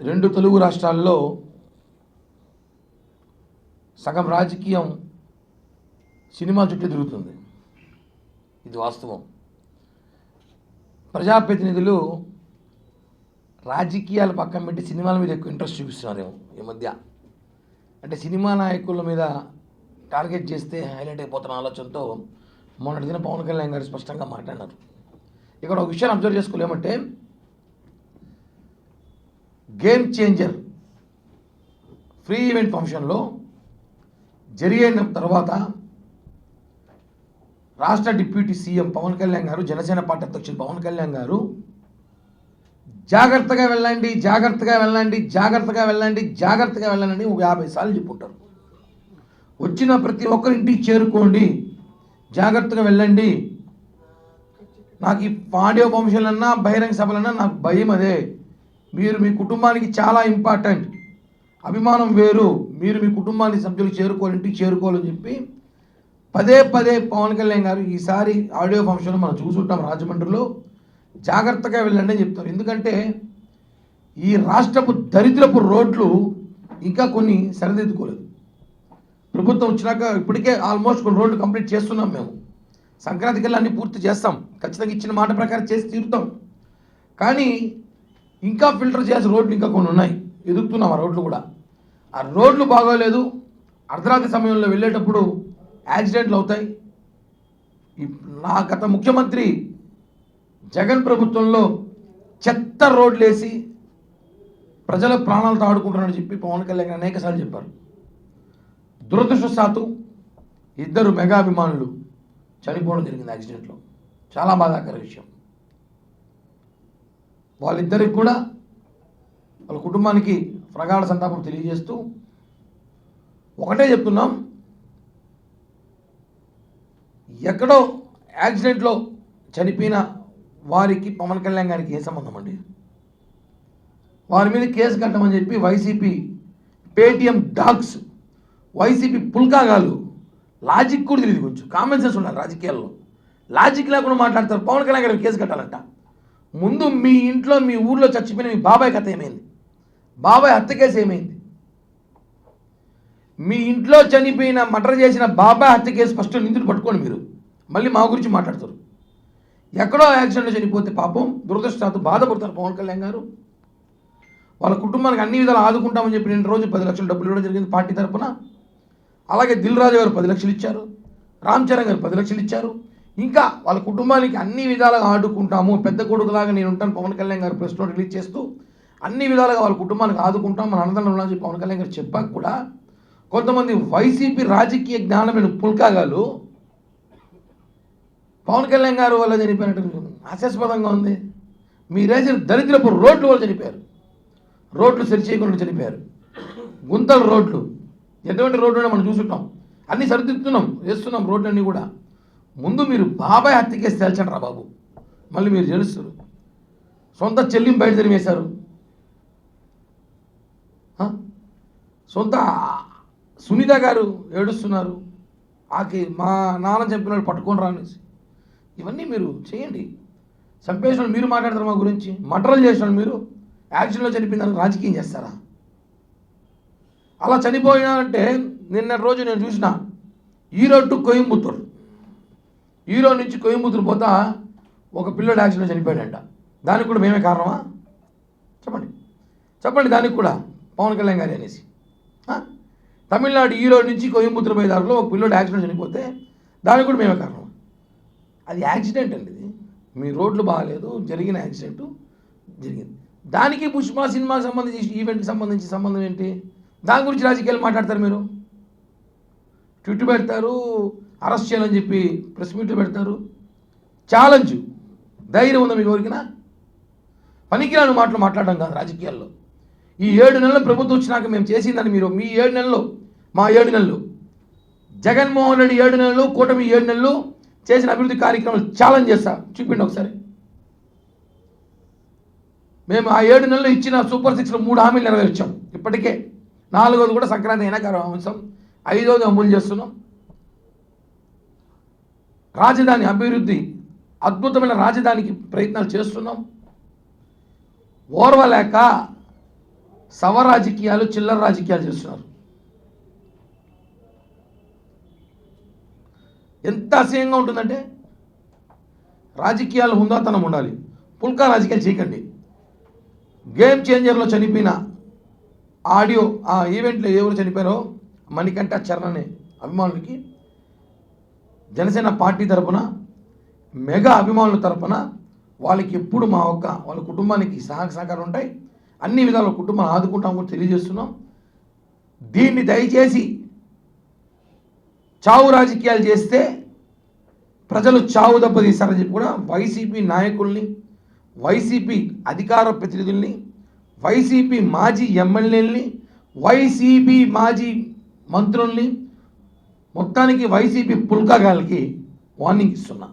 రెండు తెలుగు రాష్ట్రాల్లో సగం రాజకీయం సినిమా చుట్టూ తిరుగుతుంది. ఇది వాస్తవం. ప్రజాప్రతినిధులు రాజకీయాలు పక్కన పెట్టి సినిమాల మీద ఎక్కువ ఇంట్రెస్ట్ చూపిస్తున్నారేమో ఈ మధ్య. అంటే సినిమా నాయకుల మీద టార్గెట్ చేస్తే హైలైట్ అయిపోతున్న ఆలోచనతో మొన్నటి దిన పవన్ కళ్యాణ్ గారు స్పష్టంగా మాట్లాడారు ఇక్కడ ఒక విషయాన్ని అబ్జర్వ్ చేసుకోలేమంటే గేమ్ చేంజర్ ఫ్రీ ఈవెంట్ ఫంక్షన్లో జరిగిన తర్వాత రాష్ట్ర డిప్యూటీ సీఎం పవన్ కళ్యాణ్ గారు జనసేన పార్టీ అధ్యక్షులు పవన్ కళ్యాణ్ గారు జాగ్రత్తగా వెళ్ళండి జాగ్రత్తగా వెళ్ళండి జాగ్రత్తగా వెళ్ళండి జాగ్రత్తగా వెళ్ళండి ఒక యాభై సార్లు చెప్పుంటారు. వచ్చిన ప్రతి ఒక్కరి ఇంటికి చేరుకోండి జాగ్రత్తగా వెళ్ళండి. నాకు ఈ పాండ్యో ఫంక్షన్లన్నా బహిరంగ సభలన్నా నాకు భయం అదే. మీరు మీ కుటుంబానికి చాలా ఇంపార్టెంట్. అభిమానం వేరు. మీరు మీ కుటుంబానికి సభ్యులు చేరుకోవాలి ఇంటికి చేరుకోవాలని చెప్పి పదే పదే పవన్ కళ్యాణ్ గారు ఈసారి ఆడియో ఫంక్షన్ మనం చూసుంటాం రాజమండ్రిలో. జాగ్రత్తగా వెళ్ళండి అని చెప్తారు. ఎందుకంటే ఈ రాష్ట్రపు దరిద్రపు రోడ్లు ఇంకా కొన్ని సరిదిద్దుకోలేదు. ప్రభుత్వం వచ్చినాక ఇప్పటికే ఆల్మోస్ట్ కొన్ని రోడ్లు కంప్లీట్ చేస్తున్నాం మేము. సంక్రాంతికి వెళ్ళి అన్ని పూర్తి చేస్తాం. ఖచ్చితంగా ఇచ్చిన మాట ప్రకారం చేసి తీరుతాం. కానీ ఇంకా ఫిల్టర్ చేయాల్సిన రోడ్లు ఇంకా కొన్ని ఉన్నాయి. ఎదుగుతున్నాం ఆ రోడ్లు కూడా. ఆ రోడ్లు బాగోలేదు. అర్ధరాత్రి సమయంలో వెళ్ళేటప్పుడు యాక్సిడెంట్లు అవుతాయి. నా గత ముఖ్యమంత్రి జగన్ ప్రభుత్వంలో చెత్త రోడ్లు వేసి ప్రజల ప్రాణాలతో ఆడుకుంటున్నారని చెప్పి పవన్ కళ్యాణ్ అనేకసార్లు చెప్పారు. దురదృష్టశాత్తు ఇద్దరు మెగాభిమానులు చనిపోవడం జరిగింది యాక్సిడెంట్లో. చాలా బాధాకర విషయం. వాళ్ళిద్దరికి కూడా వాళ్ళ కుటుంబానికి ప్రగాఢ సంతాపం తెలియజేస్తూ ఒకటే చెప్తున్నాం. ఎక్కడో యాక్సిడెంట్లో చనిపోయిన వారికి పవన్ కళ్యాణ్ గారికి ఏ సంబంధం అండి? వారి మీద కేసు కట్టమని చెప్పి వైసీపీ పేటిఎం డాగ్స్ వైసీపీ పుల్కాగాలు లాజిక్ కూడా తెలియదు కొంచెం. కామన్ సెన్స్ ఉండాలి రాజకీయాల్లో. లాజిక్ లేకుండా మాట్లాడతారు. పవన్ కళ్యాణ్ గారికి కేసు కట్టాలంట. ముందు మీ ఇంట్లో మీ ఊర్లో చచ్చిపోయిన మీ బాబాయ్ కథ ఏమైంది? బాబాయ్ హత్య కేసు ఏమైంది? మీ ఇంట్లో చనిపోయిన మటర్ చేసిన బాబాయ్ హత్య కేసు ఫస్ట్ నిందులు పట్టుకోండి మీరు. మళ్ళీ మా గురించి మాట్లాడతారు. ఎక్కడో యాక్సిడెంట్లో చనిపోతే పాపం దురదృష్టాత్తు బాధపడతారు పవన్ కళ్యాణ్ గారు. వాళ్ళ కుటుంబానికి అన్ని విధాలు ఆదుకుంటామని చెప్పి నేను రోజు పది లక్షలు డబ్బులు ఇవ్వడం జరిగింది పార్టీ తరపున. అలాగే దిల్ రాజు గారు పది లక్షలు ఇచ్చారు. రామ్ చరణ్ గారు పది లక్షలు ఇచ్చారు. ఇంకా వాళ్ళ కుటుంబానికి అన్ని విధాలుగా ఆడుకుంటాము పెద్ద కొడుకులాగా నేను ఉంటాను పవన్ కళ్యాణ్ గారు ప్రెస్ నోట్ రిలీజ్ చేస్తూ అన్ని విధాలుగా వాళ్ళ కుటుంబానికి ఆదుకుంటాం. మన అన్నదండం చెప్పి పవన్ కళ్యాణ్ గారు చెప్పాక కూడా కొంతమంది వైసీపీ రాజకీయ జ్ఞానమైన పుల్కాగాలు పవన్ కళ్యాణ్ గారు వల్ల చనిపోయినట్టు హాస్యాస్పదంగా ఉంది. మీరేసిన దరిద్రపు రోడ్లు వల్ల చనిపోయారు. రోడ్లు సరి చేయకుండా చనిపోయారు. గుంతల రోడ్లు. ఎటువంటి రోడ్లు మనం చూసుంటాం అన్నీ సరిదిద్దుతున్నాం వేస్తున్నాం రోడ్లన్నీ కూడా. ముందు మీరు బాబాయ్ హత్య కేసు తేల్చండి రా బాబు. మళ్ళీ మీరు తెలుస్తారు సొంత చెల్లిని బయట తరిమేశారు. సొంత సునీత గారు ఏడుస్తున్నారు. ఆకి మా నాన్న చంపినాడు పట్టుకొని రానేసి ఇవన్నీ మీరు చేయండి. చంపేసిన మీరు మాట్లాడతారు మా గురించి. మటరలు చేసిన మీరు. యాక్సిడెంట్లో చనిపోయిన రాజకీయం చేస్తారా? అలా చనిపోయినారంటే నిన్న రోజు నేను చూసిన. ఈరోడ్ టు కోయంబత్తూర్ ఈరో నుంచి కోయంబత్తూర్ పోతా ఒక పిల్లడు యాక్సిడెంట్ చనిపోయాడంట. దానికి కూడా మేమే కారణమా? చెప్పండి. చెప్పండి దానికి కూడా పవన్ కళ్యాణ్ గారి అనేసి. తమిళనాడు ఈరో నుంచి కోయంబత్తూర్ పోయే దారిలో ఒక పిల్లడు యాక్సిడెంట్ చనిపోతే దానికి కూడా మేమే కారణం అది యాక్సిడెంట్ అండి ఇది. మీ రోడ్లు బాగాలేదు జరిగిన యాక్సిడెంట్ జరిగింది. దానికి పుష్ప సినిమాకి సంబంధించి ఈవెంట్కి సంబంధించి సంబంధం ఏంటి? దాని గురించి రాజకీయాలు మాట్లాడతారు మీరు. ట్విట్ పెడతారు అరెస్ట్ చేయాలని చెప్పి ప్రెస్ మీట్లు పెడతారు. ఛాలెంజ్. ధైర్యం ఉందా మీకు ఎవరికినా? పనికిరాని మాటలు మాట్లాడడం కాదు రాజకీయాల్లో. ఈ ఏడు నెలలు ప్రభుత్వం వచ్చినాక మేము చేసిందని మీరు మీ ఏడు నెలలు మా ఏడు నెలలు. జగన్మోహన్ రెడ్డి ఏడు నెలలు కూటమి ఏడు నెలలు చేసిన అభివృద్ధి కార్యక్రమాలు ఛాలెంజ్ చేస్తా. చూపిండి ఒకసారి. మేము ఆ ఏడు నెలలు ఇచ్చిన సూపర్ సిక్స్లో మూడు హామీలు నెరవేర్చాం. ఇప్పటికే నాలుగోది కూడా సంక్రాంతి అయినాక అంశం ఐదోది అమలు చేస్తున్నాం. రాజధాని అభివృద్ధి అద్భుతమైన రాజధానికి ప్రయత్నాలు చేస్తున్నాం. ఓర్వలేక సవ రాజకీయాలు చిల్లర రాజకీయాలు చేస్తున్నారు. ఎంత అసహ్యంగా ఉంటుందంటే రాజకీయాలు హుందాతనం ఉండాలి. పుల్కా రాజకీయాలు చేయకండి. గేమ్ చేంజర్లో చనిపోయిన ఆడియో ఆ ఈవెంట్లో ఎవరు చనిపోయారో మణికంఠ చరణనే అభిమానులకి జనసేన పార్టీ తరపున మెగా అభిమానుల తరపున వాళ్ళకి ఎప్పుడు మా ఒక్క వాళ్ళ కుటుంబానికి సహాయ సహకారం ఉంటాయి. అన్ని విధాల కుటుంబాన్ని ఆదుకుంటాం కూడా తెలియజేస్తున్నాం. దీన్ని దయచేసి చావు రాజకీయాలు చేస్తే ప్రజలు చావు దెబ్బతీస్తారని చెప్పి కూడా వైసీపీ నాయకుల్ని వైసీపీ అధికార ప్రతినిధుల్ని వైసీపీ మాజీ ఎమ్మెల్యేల్ని వైసీపీ మాజీ మంత్రుల్ని మొత్తానికి వైసీపీ పుల్కాగాలకి వార్నింగ్ ఇస్తున్నా.